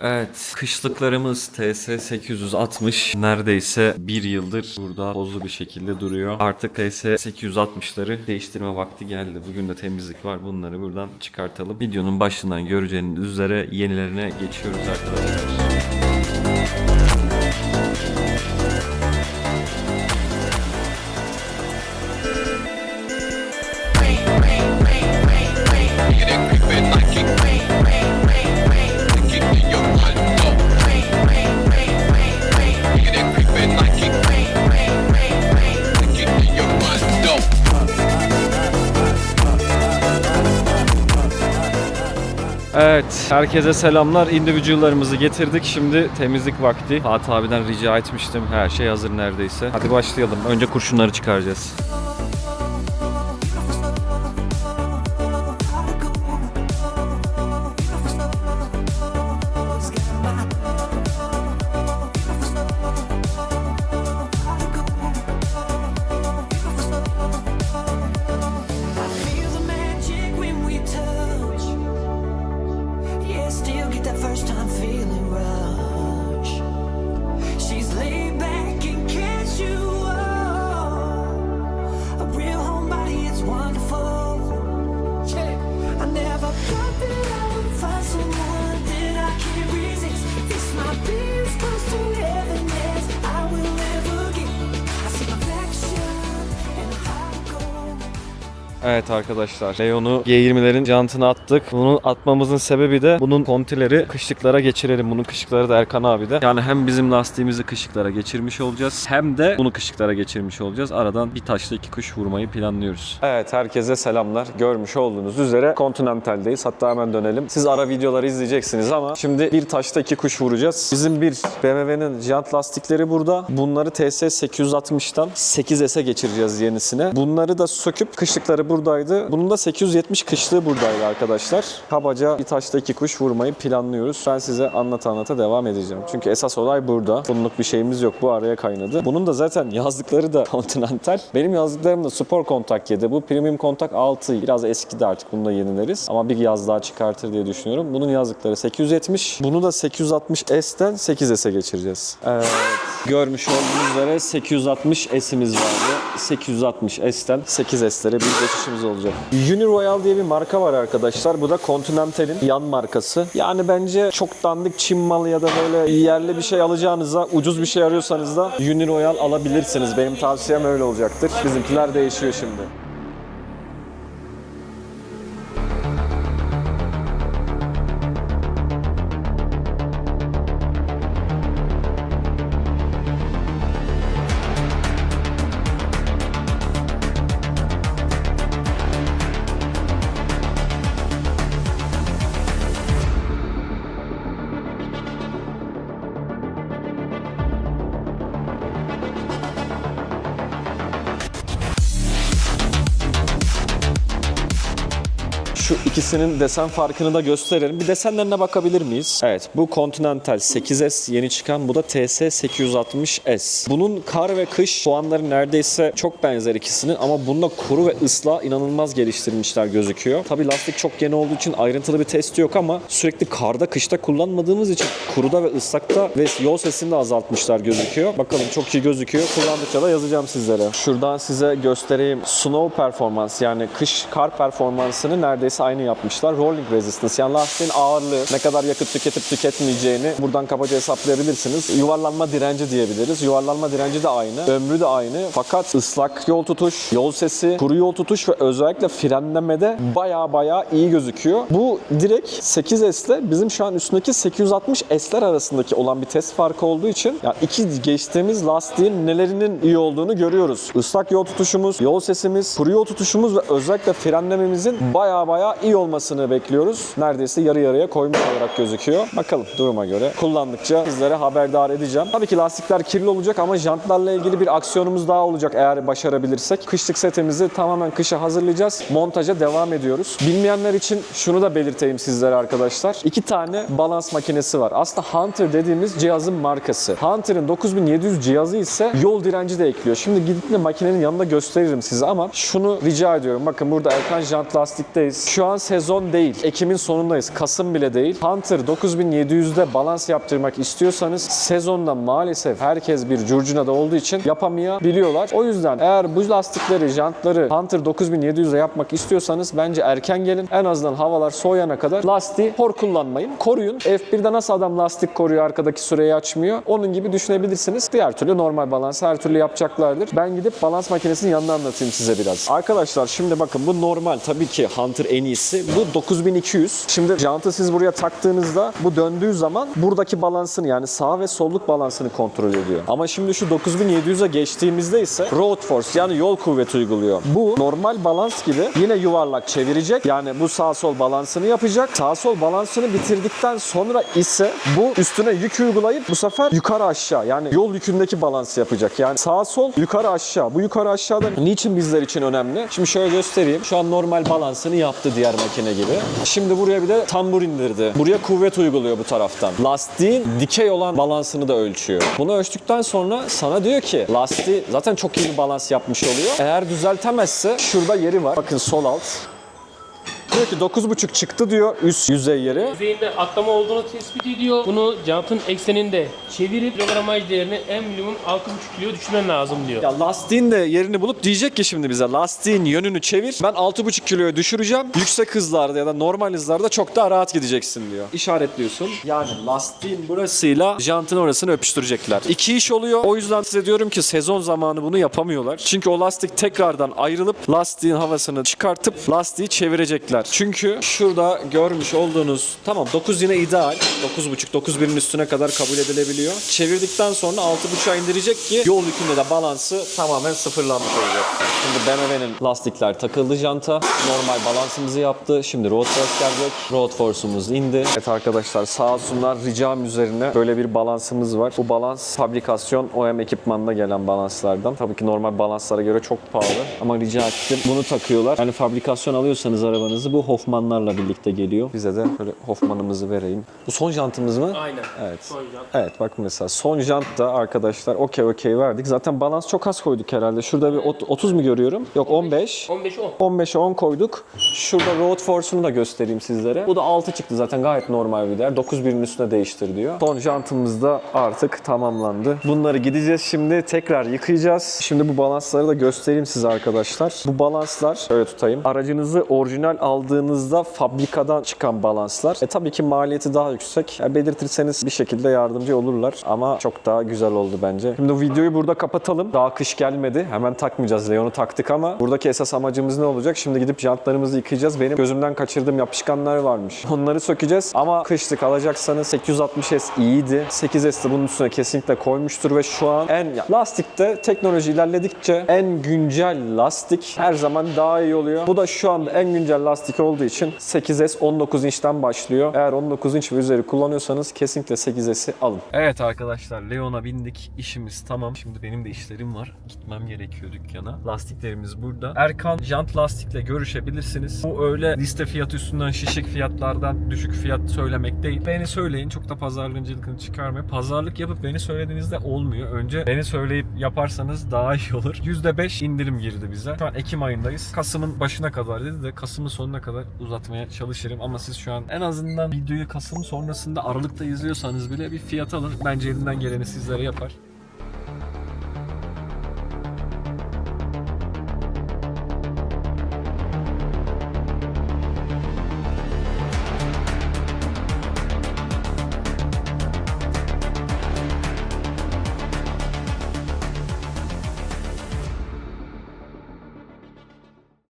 Evet, kışlıklarımız TS 860 neredeyse bir yıldır burada bozlu bir şekilde duruyor. Artık TS 860'ları değiştirme vakti geldi. Bugün de temizlik var. Bunları buradan çıkartalım. Videonun başından göreceğiniz üzere yenilerine geçiyoruz arkadaşlar. Evet, herkese selamlar. Individual'larımızı getirdik. Şimdi temizlik vakti. Fatih abiden rica etmiştim. Her şey hazır neredeyse. Hadi başlayalım. Önce kurşunları çıkaracağız. Evet arkadaşlar, Leon'u G20'lerin jantına attık. Bunu atmamızın sebebi de bunun kontileri kışlıklara geçirelim. Bunun kışlıkları da Erkan abi de. Yani hem bizim lastiğimizi kışlıklara geçirmiş olacağız hem de bunu kışlıklara geçirmiş olacağız. Aradan bir taşla iki kuş vurmayı planlıyoruz. Evet herkese selamlar. Görmüş olduğunuz üzere Continental'deyiz. Hatta hemen dönelim. Siz ara videoları izleyeceksiniz ama şimdi bir taşta iki kuş vuracağız. Bizim bir BMW'nin jant lastikleri burada. Bunları TS 860'tan 8S'e geçireceğiz yenisine. Bunları da söküp kışlıkları buradaydı. Bunun da 870 kışlığı buradaydı arkadaşlar. Kabaca bir taşta iki kuş vurmayı planlıyoruz. Ben size anlata anlata devam edeceğim. Çünkü esas olay burada. Bunluk bir şeyimiz yok. Bu araya kaynadı. Bunun da zaten yazdıkları da Continental. Benim yazdıklarım da Spor Kontak 7. Bu Premium Kontak 6. Biraz eskidi artık. Bunu da yenileriz. Ama bir yaz daha çıkartır diye düşünüyorum. Bunun yazdıkları 870. Bunu da 860S'ten 8S'e geçireceğiz. Evet. Görmüş olduğunuz üzere 860 S'imiz vardı. 860 S'ten 8S'lere bir geçişimiz olacak. Uniroyal diye bir marka var arkadaşlar. Bu da Continental'in yan markası. Yani bence çok dandik Çin malı ya da böyle yerli bir şey alacağınıza ucuz bir şey arıyorsanız da Uniroyal alabilirsiniz. Benim tavsiyem öyle olacaktır. Bizimkiler değişiyor şimdi. İkisinin desen farkını da gösterelim. Bir desenlerine bakabilir miyiz? Evet bu Continental 8S yeni çıkan bu da TS 860S. Bunun kar ve kış puanları neredeyse çok benzer ikisinin ama bunda kuru ve ıslah inanılmaz geliştirmişler gözüküyor. Tabi lastik çok yeni olduğu için ayrıntılı bir testi yok ama sürekli karda kışta kullanmadığımız için kuruda ve ıslakta ve yol sesini de azaltmışlar gözüküyor. Bakalım çok iyi gözüküyor. Kullandıkça da yazacağım sizlere. Şuradan size göstereyim. Snow performans yani kış kar performansını neredeyse aynı yapmışlar. Rolling resistance yani lastiğin ağırlığı ne kadar yakıt tüketip tüketmeyeceğini buradan kabaca hesaplayabilirsiniz. Yuvarlanma direnci diyebiliriz. Yuvarlanma direnci de aynı. Ömrü de aynı. Fakat ıslak yol tutuş, yol sesi, kuru yol tutuş ve özellikle frenlemede baya baya iyi gözüküyor. Bu direkt 8S ile bizim şu an üstündeki 860 S'ler arasındaki olan bir test farkı olduğu için yani iki geçtiğimiz lastiğin nelerinin iyi olduğunu görüyoruz. Islak yol tutuşumuz, yol sesimiz, kuru yol tutuşumuz ve özellikle frenlememizin baya baya iyi olmasını bekliyoruz. Neredeyse yarı yarıya koymuş olarak gözüküyor. Bakalım duruma göre. Kullandıkça sizlere haberdar edeceğim. Tabii ki lastikler kirli olacak ama jantlarla ilgili bir aksiyonumuz daha olacak eğer başarabilirsek. Kışlık setimizi tamamen kışa hazırlayacağız. Montaja devam ediyoruz. Bilmeyenler için şunu da belirteyim sizlere arkadaşlar. İki tane balans makinesi var. Aslında Hunter dediğimiz cihazın markası. Hunter'ın 9700 cihazı ise yol direnci de ekliyor. Şimdi gidip de makinenin yanında gösteririm size ama şunu rica ediyorum. Bakın burada Erkan jant lastikteyiz. Şu an sezon değil. Ekim'in sonundayız. Kasım bile değil. Hunter 9700'de balans yaptırmak istiyorsanız sezonda maalesef herkes bir curcunada olduğu için yapamayabiliyorlar. O yüzden eğer bu lastikleri, jantları Hunter 9700'de yapmak istiyorsanız bence erken gelin. En azından havalar soğuyana kadar lastiği hor kullanmayın. Koruyun. F1'de nasıl adam lastik koruyor arkadaki süreyi açmıyor. Onun gibi düşünebilirsiniz. Diğer türlü normal balans her türlü yapacaklardır. Ben gidip balans makinesinin yanına anlatayım size biraz. Arkadaşlar şimdi bakın bu normal tabii ki Hunter en iyisi. Bu 9200. Şimdi jantı siz buraya taktığınızda bu döndüğü zaman buradaki balansını yani sağ ve solluk balansını kontrol ediyor. Ama şimdi şu 9700'e geçtiğimizde ise road force yani yol kuvveti uyguluyor. Bu normal balans gibi yine yuvarlak çevirecek. Yani bu sağ sol balansını yapacak. Sağ sol balansını bitirdikten sonra ise bu üstüne yük uygulayıp bu sefer yukarı aşağı yani yol yükündeki balans yapacak. Yani sağ sol yukarı aşağı. Bu yukarı aşağıda niçin bizler için önemli? Şimdi şöyle göstereyim. Şu an normal balansını yaptı diğer makine gibi. Şimdi buraya bir de tambur indirdi. Buraya kuvvet uyguluyor bu taraftan. Lastiğin dikey olan balansını da ölçüyor. Bunu ölçtükten sonra sana diyor ki lastiği zaten çok iyi bir balans yapmış oluyor. Eğer düzeltemezse şurada yeri var. Bakın sol alt. Diyor ki 9.5 çıktı diyor üst yüzey yeri. Yüzeyinde atlama olduğunu tespit ediyor. Bunu jantın ekseninde çevirip kilogramaj değerini en minimum 6,5 kilo düşürmen lazım diyor. Ya lastiğin de yerini bulup diyecek ki şimdi bize lastiğin yönünü çevir. Ben 6.5 kiloya düşüreceğim. Yüksek hızlarda ya da normal hızlarda çok daha rahat gideceksin diyor. İşaretliyorsun. Yani lastiğin burasıyla jantın orasını öpüştürecekler. İki iş oluyor. O yüzden size diyorum ki sezon zamanı bunu yapamıyorlar. Çünkü o lastik tekrardan ayrılıp lastiğin havasını çıkartıp lastiği çevirecekler. Çünkü şurada görmüş olduğunuz tamam 9 yine ideal. 9.5 9.1'in üstüne kadar kabul edilebiliyor. Çevirdikten sonra 6.5'a indirecek ki yol yükünde de balansı tamamen sıfırlanmış olacak. Şimdi BMW'nin lastikler takıldı janta. Normal balansımızı yaptı. Şimdi road force gelecek. Road force'umuz indi. Evet arkadaşlar sağ olsunlar ricam üzerine böyle bir balansımız var. Bu balans fabrikasyon OEM ekipmanında gelen balanslardan. Tabii ki normal balanslara göre çok pahalı ama rica ettim. Bunu takıyorlar. Yani fabrikasyon alıyorsanız arabanızı bu Hoffman'larla birlikte geliyor. Bize de böyle Hoffman'ımızı vereyim. Bu son jantımız mı? Aynen. Evet. Son jant. Evet bak mesela son jant da arkadaşlar okey okey verdik. Zaten balans çok az koyduk herhalde. Şurada bir ot- 30 mu görüyorum? Yok 15. 15 10. 15'e 10 koyduk. Şurada road force'unu da göstereyim sizlere. Bu da 6 çıktı zaten gayet normal bir değer. 9 birinin üstüne değiştir diyor. Son jantımız da artık tamamlandı. Bunları gideceğiz şimdi tekrar yıkayacağız. Şimdi bu balansları da göstereyim size arkadaşlar. Bu balanslar şöyle tutayım. Aracınızı orijinal aldığınızda fabrikadan çıkan balanslar. E tabii ki maliyeti daha yüksek. E, belirtirseniz bir şekilde yardımcı olurlar ama çok daha güzel oldu bence. Şimdi videoyu burada kapatalım. Daha kış gelmedi. Hemen takmayacağız. Leon'u taktık ama buradaki esas amacımız ne olacak? Şimdi gidip jantlarımızı yıkayacağız. Benim gözümden kaçırdığım yapışkanlar varmış. Onları sökeceğiz ama kışlık alacaksanız 860S iyiydi. 8S de bunun üstüne kesinlikle koymuştur ve şu an en lastikte teknoloji ilerledikçe en güncel lastik her zaman daha iyi oluyor. Bu da şu anda en güncel lastik olduğu için 8S 19 inçten başlıyor. Eğer 19 inç ve üzeri kullanıyorsanız kesinlikle 8S'i alın. Evet arkadaşlar Leon'a bindik. İşimiz tamam. Şimdi benim de işlerim var. Gitmem gerekiyor dükkana. Lastiklerimiz burada. Erkan Jant Lastik'le görüşebilirsiniz. Bu öyle liste fiyatı üstünden şişik fiyatlardan düşük fiyat söylemek değil. Beni söyleyin. Çok da pazarlıncılıkını çıkarmayın. Pazarlık yapıp beni söylediğinizde olmuyor. Önce beni söyleyip yaparsanız daha iyi olur. %5 indirim girdi bize. Şu an Ekim ayındayız. Kasım'ın başına kadar dedi de Kasım'ın sonuna kadar uzatmaya çalışırım. Ama siz şu an en azından videoyu Kasım sonrasında Aralık'ta izliyorsanız bile bir fiyat alın. Bence elinden geleni sizlere yapar.